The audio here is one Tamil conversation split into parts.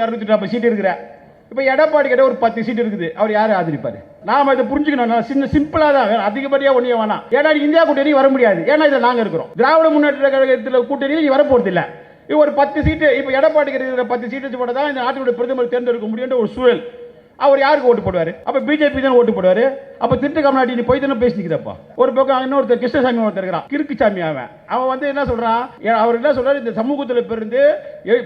இரநூத்தி நாற்பது சீட் இருக்கிற. இப்போ எடப்பாடி கிட்ட ஒரு பத்து சீட் இருக்குது. அவர் யார் ஆதரிப்பார்? நாம் இதை புரிஞ்சுக்கணும். சின்ன சிம்பிளாக தான். வேணும் அதிகப்படியாக ஒன்றிய வேணாம். ஏன்னா இந்தியா கூட்டணி வர முடியாது. ஏன்னா இதில் நாங்கள் இருக்கிறோம். திராவிட முன்னேற்ற கழகத்தில் கூட்டணி நீ வரப்போகிறது இல்லை இப்போ ஒரு பத்து சீட்டு இப்போ எடப்பாடி கிட்ட இருக்கிற பத்து சீட்டு வச்சு போட்டால் தான் இந்த நாட்டினுடைய பிரதமர் தேர்ந்தெடுக்க முடியுன்ற ஒரு சூழல். அவர் யாருக்கு ஓட்டு போடுவார்? அப்போ பிஜேபி தான் ஓட்டு போடுவார்? அப்போ திட்டு கம்நாட்டி நீ போய் தானே பேசிக்கிறப்பா ஒரு பக்கம் இன்னொருத்தர் கிருஷ்ணசாமி ஒருத்தர் இருக்கிறான். கிறுக்குசாமி அவன். அவன் வந்து என்ன சொல்கிறான் அவர் என்ன சொல்கிறார் இந்த சமூகத்தில் பிறந்து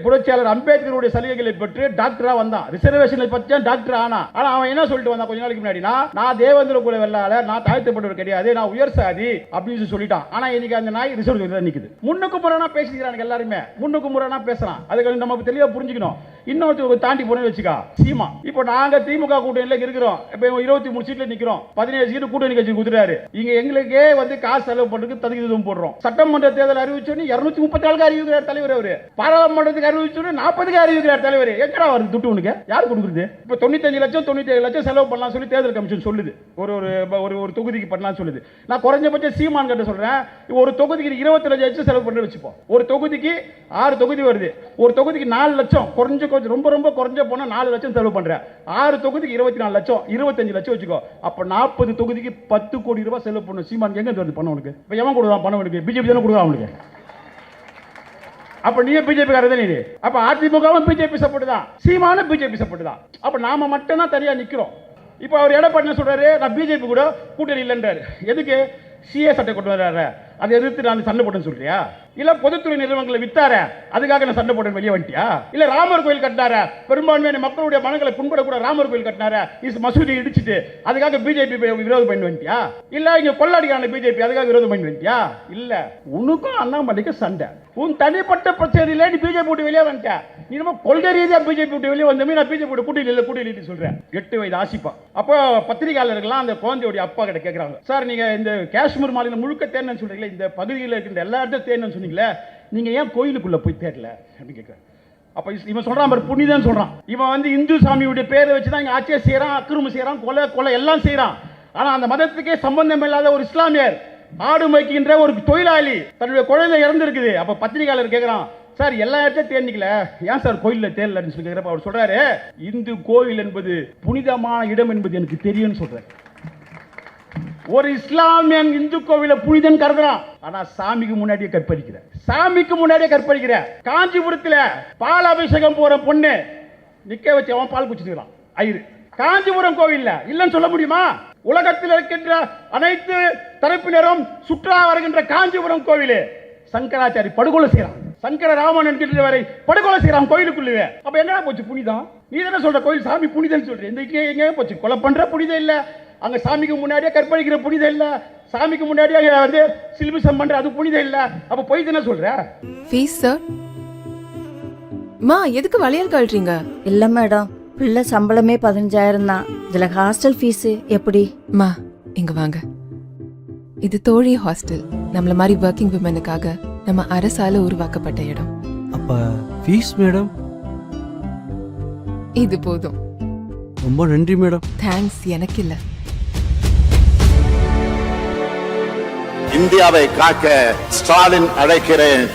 புரட்சியாளர் அம்பேத்கருடைய சலுகைகளை பெற்று டாக்டரா வந்தான். ரிசர்வேஷனை பற்றி டாக்டர் ஆனா ஆனா அவன் என்ன சொல்லிட்டு வந்தான்? கொஞ்ச நாளைக்கு முன்னாடினா நான் தேவேந்திர குல வெள்ளாளர் நான் தாழ்த்தப்பட்டவர் கிடையாது நான் உயர் சாதி அப்படின்னு சொல்லி சொல்லிட்டான். ஆனா இன்னைக்கு அந்த நாய் ரிசர்வ் தான் நிக்குது. முன்னுக்கு முறைனா பேசிக்கிறாங்க எல்லாருமே. முன்னுக்கு முறைனா பேசுறான் அதுக்கு நம்ம தெளிவா புரிஞ்சுக்கணும். இன்னொருத்தவங்க தாண்டி போனே வச்சுக்கா சீமா. இப்போ நாங்க திமுக கூட்டணியில இருக்கிறோம். இப்போ இருபத்தி மூணு சீட்ல நிக்கிறோம். பதினேழு சீட்டு கூட்டணி கட்சி குதிராரு இங்க எங்களுக்கே வந்து காசு செலவு பண்றதுக்கு தகுதி போடுறோம். சட்டமன்ற தேர்தல் அறிவிச்சோன்னு இருநூத்தி முப்பத்தி நாலு அறிவிக்கிறார் தலைவர் அவரு. பாராளுமன்றத்துக்கு அறிவிச்சோன்னு நாற்பதுக்கு அறிவிக்கிறார் தலைவர். எங்கடா வருது துட்டு உனக்கு? யார் கொடுக்குறது? இப்போ தொண்ணூத்தஞ்சு லட்சம் தொண்ணூத்தி ஏழு லட்சம் செலவு பண்ணலாம் சொல்லி தேர்தல் கமிஷன் சொல்லுது. ஒரு ஒரு ஒரு ஒரு தொகுதிக்கு பண்ணலாம் சொல்லுது. நான் குறைஞ்சபட்சம் சீமான் கிட்ட சொல்கிறேன் ஒரு தொகுதிக்கு இருபத்தி லட்சம் செலவு பண்ணி வச்சுப்போம். ஒரு தொகுதிக்கு ஆறு தொகுதி வருது. ஒரு தொகுதிக்கு நாலு லட்சம் குறைஞ்ச கொஞ்சம் ரொம்ப ரொம்ப குறைஞ்ச போனால் நாலு லட்சம் செலவு பண்ணுறேன் ஆறு தொகுதிக்கு இருபத்தி நாலு லட்சம் இருபத்தஞ்சு லட்சம் வச்சுக்கோ. அப்போ நாற்பது தொகுதிக்கு பத்து கோடி ரூபாய் செலவு பண்ணணும் சீமான் எங்கே வருது பணம் உனக்கு? இப்போ எவன் கொடுக்குறான் பணம் உனக்கு? பிஜேபி தானே கொடுக்குறான் அவனுக்கு. அப்ப நீயே பிஜேபி காரர் தான் நீ? அப்ப அதிமுகவும் பிஜேபி சப்போர்ட் தான். சீமானும் பிஜேபி சப்போர்ட் தான். அப்ப நாம மட்டும் தான் தனியா நிக்கிறோம். இப்போ அவர் எடப்பாடி சொல்றாரு நான் பிஜேபி கூட கூட்டணி இல்லைன்றாரு. எதுக்கு? சிஏ சட்டை கொண்டு வர்றாரு. அதை எதிர்த்து நான் சண்டை போட்டேன்னு சொல்றியா? இல்ல பொதுத்துறை நிறுவனங்களை வித்தார அதுக்காக நான் சண்டை போட்டேன் வெளியே வந்துட்டியா? இல்ல ராமர் கோயில் கட்டினார பெரும்பான்மையான மக்களுடைய மனங்களை புண்படக்கூட ராமர் கோயில் கட்டினார இஸ் மசூதி இடிச்சிட்டு அதுக்காக பிஜேபி விரோதம் பண்ணி வந்துட்டியா? இல்ல இங்க கொள்ளாடிக்கான பிஜேபி அதுக்காக விரோதம் பண்ணி வந்துட்டியா? இல்ல. உனக்கும் அண்ணாமலைக்கு சண்டை. உன் தனிப்பட்ட பிரச்சனையில நீ பிஜேபி விட்டு வெளியே வந்துட்ட. நீ நம்ம கொள்கை ரீதியா பிஜேபி விட்டு வெளியே வந்தமே நான் பிஜேபி விட்டு கூட்டியில் இல்ல கூட்டணி சொல்றேன் எட்டு வயது ஆசிப்பா. அப்போ பத்திரிகையாளர்கள்லாம் அந்த குழந்தையோட அப்பா கிட்ட கேட்கறாங்க சார் நீங்க இந்த காஷ்மீர் மாநிலம் முழுக்க தேடணும்னு சொல்றீங்களே இந்த பகுதியில் இருக்கின்ற எல்லா இடத்தையும் தேடணும்னு சொன்னீங்களே நீங்க ஏன் கோயிலுக்குள்ள போய் தேடல? அப்படின்னு கேட்கறாங்க அப்ப இவன் சொல்கிறான் பாரு புனிதன் சொல்றான். இவன் வந்து இந்து சாமியுடைய பேரை வச்சு தான் இங்கே ஆட்சியை செய்யறான் அக்கிரமம் செய்யறான் கொலை கொலை எல்லாம் செய்யறான் ஆனா அந்த மதத்துக்கே சம்பந்தம் இல்லாத ஒரு இஸ்லாமியர் ஆடு மேய்க்கின்ற ஒரு தொழிலாளி தன்னுடைய குழந்தை இறந்துருக்குது. அப்போ பத்திரிகையாளர் கேட்கறான் சார் எல்லா இடத்தையும் தேர்னிக்கல ஏன் சார் கோயிலில் தேர்லன்னு சொல்லி கேட்கிறப்ப அவர் சொல்றாரு இந்து கோயில் என்பது புனிதமான இடம் என்பது எனக்கு தெரியும்னு சொல்றாரு. ஒரு இஸ்லாமியன் இந்து கோவில புனிதன் கருதுறான். ஆனா சாமிக்கு முன்னாடியே கற்பழிக்கிற. சாமிக்கு முன்னாடியே கற்பழிக்கிற. காஞ்சிபுரத்துல பால் அபிஷேகம் போற பொண்ணு நிக்க வச்சு அவன் பால் குடிச்சிருக்கான் ஐயரு. காஞ்சிபுரம் கோவில்ல. இல்லைன்னு சொல்ல முடியுமா? உலகத்தில் இருக்கின்ற அனைத்து தரப்பினரும் சுற்றுலா வருகின்ற காஞ்சிபுரம் கோவிலு. சங்கராச்சாரி படுகொலை செய்யறான். சங்கர ராமன் என்கின்ற வரை படுகொலை செய்யறான் கோயிலுக்குள்ளே அப்ப எங்கடா போச்சு புனிதம்? நீ தானே சொல்ற கோயில் சாமி புனிதம் சொல்ற. இந்த இங்கே எங்க போச்சு. கொலை பண்ற புனிதம் இல்ல. அங்க சாமிக்கு முன்னாடியே கற்பழிக்கிற புனிதம் இல்ல. சாமிக்கு முன்னாடியே வந்து சிலுமிசம் பண்ற அது புனிதம் இல்ல. அப்ப போய் தானே சொல்ற? ஃபீஸ் சார் மா எதுக்கு வளையல் கழட்டுறீங்க இல்ல மேடம் பிள்ளை சம்பளமே பதினஞ்சாயிரம் தான். இதுல ஹாஸ்டல் ஃபீஸ் எப்படி? மா இங்க வாங்க. இது தோழி ஹாஸ்டல் நம்மள மாதிரி ஒர்க்கிங் விமனுக்காக நம்ம அரசால உருவாக்கப்பட்ட இடம். அப்ப ஃபீஸ் மேடம் இது போதும். ரொம்ப நன்றி மேடம் தேங்க்ஸ் எனக்கு இல்ல. இந்தியாவை காக்க ஸ்டாலின் அழைக்கிறேன்.